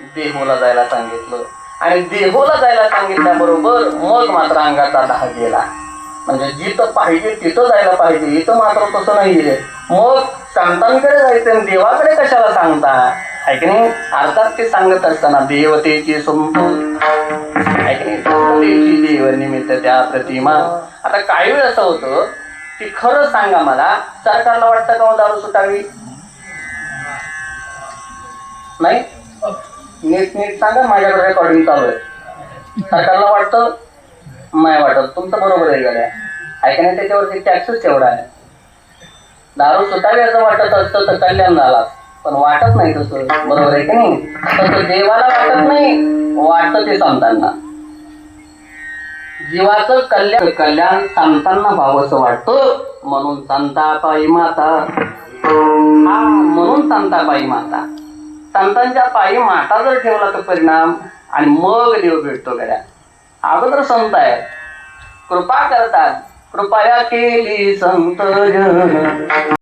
देहूला जायला सांगितलं. आणि देहूला जायला सांगितल्याबरोबर मग मात्र अंगाचा दहा गेला. म्हणजे जिथं पाहिजे तिथं जायला पाहिजे इथं मात्र तसं नाहीये. मग संतांकडे जायचं आणि देवाकडे कशाला सांगता? आहे की नाही? अर्थात ते सांगत असताना देवतेची संपूर्ण आहे देव निमित्त त्या प्रतिमा. आता काही वेळ असं होतं की खरं सांगा मला सरकारला वाटतं का हो दारू सुटावी? नाही? नीट नीट सांगा माझ्याकडे रेकॉर्डिंग चालू आहे. सरकारला वाटतं नाही वाटत. तुमचं बरोबर आहे गड्या. ऐकण्या त्याच्यावरती टॅक्सच तेवढा आहे. दारू सुटावी वाटत असतं तर कल्याण झाला. पण वाटत नाही तसं. बरोबर आहे की नाही? तसं देवाला वाटत नाही वाटतं ते संतांना जीवाचं कल्याण कल्याण संतांना भावंसं वाटतं. म्हणून संतापाई माता. हा म्हणून संतापाई माता. संतांच्या पायी माता जर ठेवला तर परिणाम आणि मग देव भेटतो गड्या अगोदर संत आहे कृपा करतात. कृपया केली संत